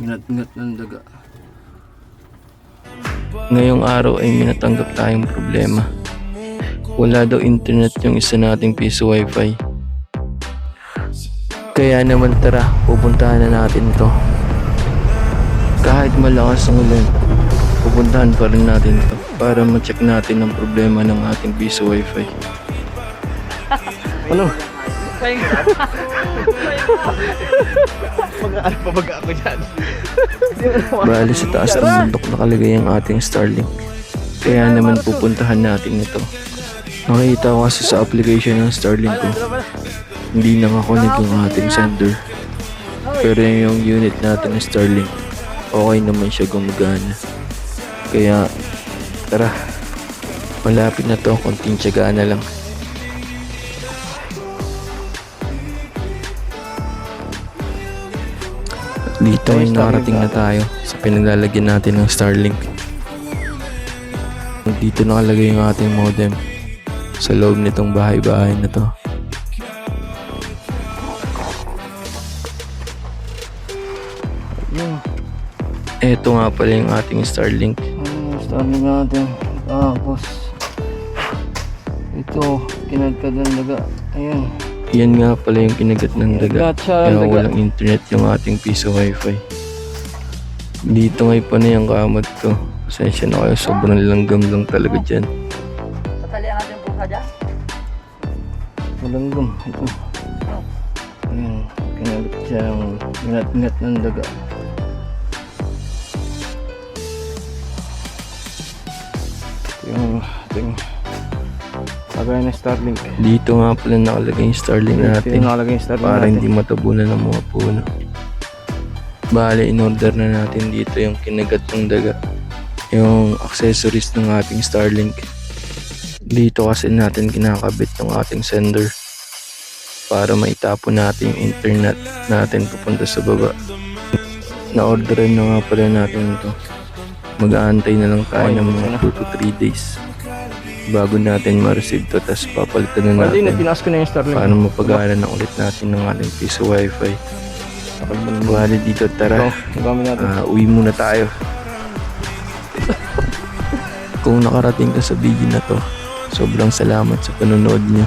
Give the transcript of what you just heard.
Ngat-ngat ng daga. Ngayong araw ay may natanggap tayong problema. Wala daw internet yung isa nating piso wifi. Kaya naman tara, pupuntahan na natin to. Kahit malakas ang ulan, pupuntahan pa rin natin to para ma-check natin ang problema ng ating piso wifi. ano? Mag-ano pa baga ako dyan? Bali sa taas ng bundok nakalagay ang ating Starlink. Kaya naman pupuntahan natin ito. Nakita ko kasi sa application ng Starlink ko, hindi na connect yung ating sender. Pero yung unit natin ng Starlink, okay naman siya gumagana. Kaya, tara, malapit na to, konting tiyagaan na lang. Dito ay nakarating na tayo sa pinaglalagyan natin ng Starlink. Dito nakalagay yung ating modem sa loob nitong bahay-bahay na to. Ito nga pala yung ating Starlink. ano, starting natin. Tapos, ito, kinagkad ng daga. Ayan. Yan nga pala yung kinagat ng daga. Kaya walang internet yung ating piso wifi. Dito ngay pa na yung kamot ko. Pasensya na kayo, sobrang langgam lang talaga dyan. Tatalian natin yung pusa dyan. Malanggam. Ito. Ayan. Kinagat siya ng ngat-ngat ng daga. Ito yung ating kagaya ng Starlink. Dito nga pala nakalagay yung Starlink natin. yung nakalagay yung Starlink para natin. hindi matabunan ng mga puno. Bale, in-order na natin dito yung kinagat ng daga. Yung accessories ng ating Starlink. Dito kasi natin kinakabit ng ating sender para maitapon natin yung internet natin papunta sa baba. Na-orderan na nga pala natin ito. Mag-aantay na lang tayo ng mga 2 to 3 days bago natin ma-receive to tapos papalitan na Hindi, natin pinas ko na yung Starlink. para mapagana na ulit natin ng ating piso wifi. Ito, Bali dito tara. Ah, uwi muna tayo. Kung nakarating ka sa video na to, sobrang salamat sa panonood niyo.